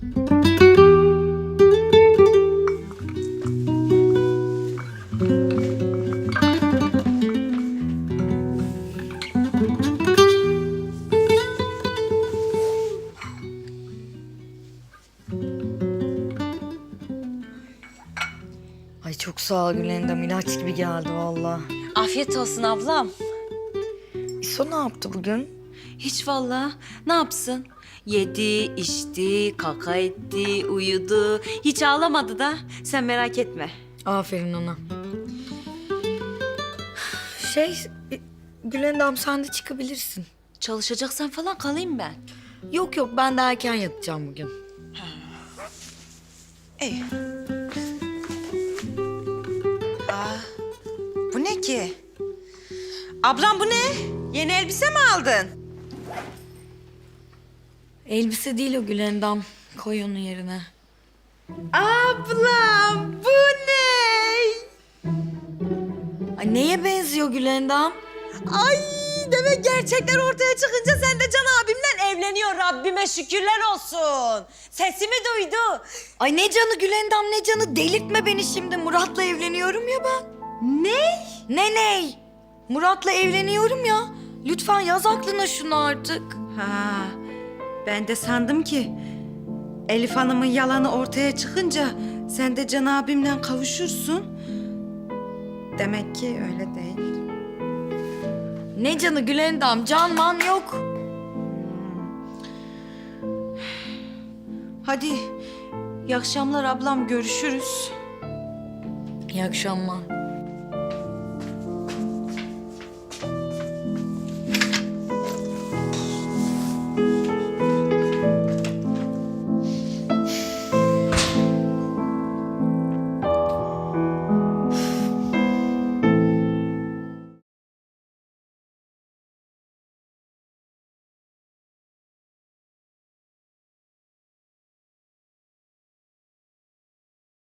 Ay çok sağ ol Gülendam. ilaç gibi geldi valla. Afiyet olsun ablam. İso ne yaptı bugün? Hiç vallahi ne yapsın? Yedi, içti, kaka etti, uyudu. Hiç ağlamadı da sen merak etme. Aferin ona. Şey, Gülendam sen de çıkabilirsin. Çalışacaksan falan kalayım ben. Yok yok ben de erken yatacağım bugün. İyi. Aa, bu ne ki? Ablam bu ne? Yeni elbise mi aldın? Elbise değil o Gülendam. Koy onu yerine. Ablam bu ne? Ay neye benziyor Gülendam? Ay demek gerçekler ortaya çıkınca sen de Can abimle evleniyor. Rabbime şükürler olsun. Sesimi duydu. Ay ne canı Gülendam ne canı delirtme beni şimdi. Murat'la evleniyorum ya ben. Ne? Ne ney? Murat'la evleniyorum ya. Lütfen yaz aklına şunu artık. Ha, ben de sandım ki Elif Hanım'ın yalanı ortaya çıkınca sen de Can abimle kavuşursun. Demek ki öyle değil. Ne canı Gülendam? Can man yok. Hadi iyi akşamlar ablam görüşürüz. İyi akşamlar.